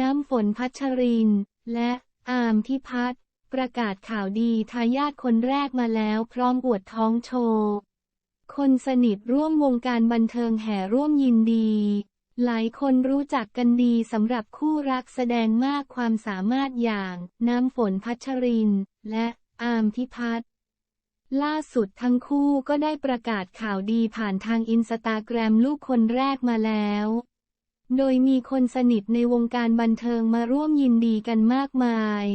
น้ำฝนพัชริน และอามพิพัฒน์ประกาศข่าวดีทายาทคนแรกมาแล้วพร้อมอวดท้องโชว์ คนสนิทร่วมวงการบันเทิงแห่ร่วมยินดี หลายคนรู้จักกันดีสำหรับคู่รักแสดงมากความสามารถอย่าง น้ำฝนพัชริน และอามพิพัฒน์ล่าสุดทั้งคู่ก็ได้ประกาศข่าวดีผ่านทางอินสตาแกรมลูกคนแรกมาแล้ว โดยมีคนสนิทในวงการบันเทิงมาร่วมยินดีกันมากมาย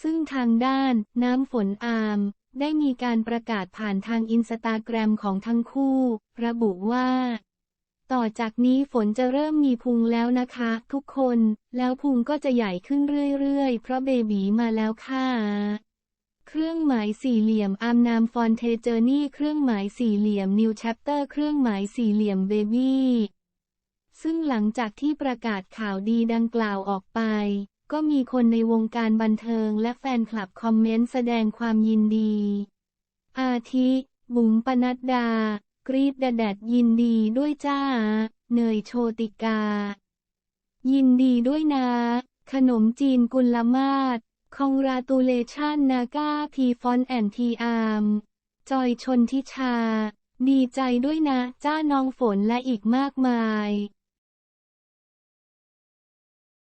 ซึ่งทางด้านน้ำฝนอาม ได้มีการประกาศผ่านทางอินสตาแกรมของทั้งคู่ ระบุว่า ต่อจากนี้ฝนจะเริ่มมีพุงแล้วนะคะ ทุกคน แล้วพุงก็จะใหญ่ขึ้นเรื่อยๆ เพราะเบบีมาแล้วค่ะเครื่องหมายสี่เหลี่ยมอามนามฟอนเทเจอร์นี่เครื่องหมายสี่เหลี่ยมนิวแชปเตอร์เครื่องหมายสี่เหลี่ยมเบบี้ ซึ่งหลังจากที่ประกาศข่าวดีดังกล่าวออกไป ก็มีคนในวงการบันเทิงและแฟนคลับคอมเมนต์แสดงความยินดี อาทิ บุ๋มปนัดดา กรีดแดดแดดยินดีด้วยจ้า เนยโชติกา ยินดีด้วยนะ ขนมจีนกุลมาศคองราตูเลชันนาก้าพีฟอนแอนทีอาร์มจอยชนทิชา ดีใจด้วยนะ จ้าน้องฝนและอีกมากมาย